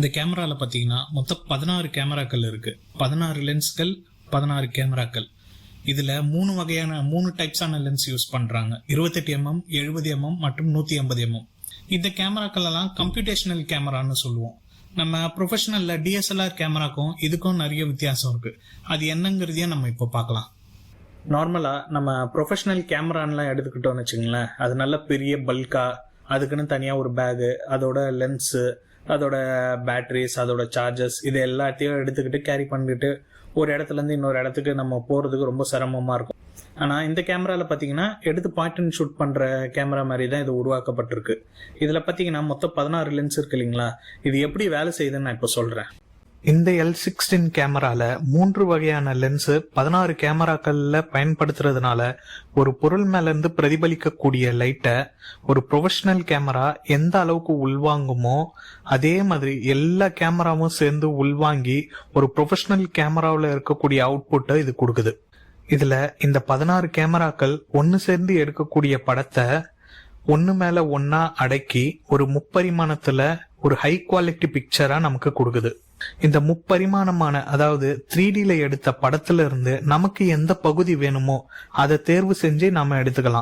இந்த கேமராவில் பார்த்தீங்கன்னா மொத்தம் பதினாறு கேமராக்கள் இருக்குது பதினாறு லென்ஸ்கள் பதினாறு கேமராக்கள். இதில் மூணு வகையான மூணு டைப்ஸான லென்ஸ் யூஸ் பண்ணுறாங்க இருபத்தெட்டு எம்எம் எழுபது எம்எம் மற்றும் நூற்றி ஐம்பது எம்எம் இந்த கேமராக்கள் எல்லாம் கம்ப்யூட்டேஷனல் கேமரான்னு சொல்லுவோம். நம்ம ப்ரொஃபஷனலில் டிஎஸ்எல்ஆர் கேமராக்கும் இதுக்கும் நிறைய வித்தியாசம் இருக்குது அது என்னங்கிறதையும் நம்ம இப்போ பார்க்கலாம். நார்மலாக நம்ம ப்ரொஃபஷனல் கேமரான்லாம் எடுத்துக்கிட்டோம்னு வச்சுங்களேன் அது நல்ல பெரிய பல்காக அதுக்குன்னு தனியாக ஒரு பேகு அதோட லென்ஸு அதோட பேட்ரிஸ் அதோட சார்ஜஸ் இது எல்லாத்தையும் எடுத்துக்கிட்டு கேரி பண்ணிட்டு ஒரு இடத்துல இருந்து இன்னொரு இடத்துக்கு நம்ம போகிறதுக்கு ரொம்ப சிரமமாக இருக்கும். ஆனால் இந்த கேமராவில் பார்த்தீங்கன்னா எடுத்து பாயிண்ட் அண்ட் ஷூட் பண்ணுற கேமரா மாதிரி தான் இது உருவாக்கப்பட்டிருக்கு. இதில் பார்த்தீங்கன்னா மொத்தம் பதினாறு லென்ஸ் இருக்கு இல்லைங்களா? இது எப்படி வேலை செய்யுதுன்னு நான் இப்போ சொல்கிறேன் இந்த எல் சிக்ஸ்டீன் கேமரால மூன்று வகையான லென்ஸு பதினாறு கேமராக்கள்ல பயன்படுத்துறதுனால ஒரு பொருள் மேல இருந்து பிரதிபலிக்கக்கூடிய லைட்டை ஒரு ப்ரொஃபஷனல் கேமரா எந்த அளவுக்கு உள்வாங்குமோ அதே மாதிரி எல்லா கேமராவும் சேர்ந்து உள்வாங்கி ஒரு ப்ரொஃபஷனல் கேமராவில் இருக்கக்கூடிய அவுட்புட்டை இது கொடுக்குது. இதுல இந்த பதினாறு கேமராக்கள் ஒன்று சேர்ந்து எடுக்கக்கூடிய படத்தை ஒன்று மேல ஒன்னா அடக்கி ஒரு முப்பரிமாணத்துல ஒரு ஹை குவாலிட்டி பிக்சரா நமக்கு கொடுக்குது. இந்த முப்பரிமாணமான அதாவது த்ரீ டில எடுத்த படத்துல இருந்து நமக்கு எந்த பகுதி வேணுமோ அதை தேர்வு செஞ்சு நாம எடுத்துக்கலாம்.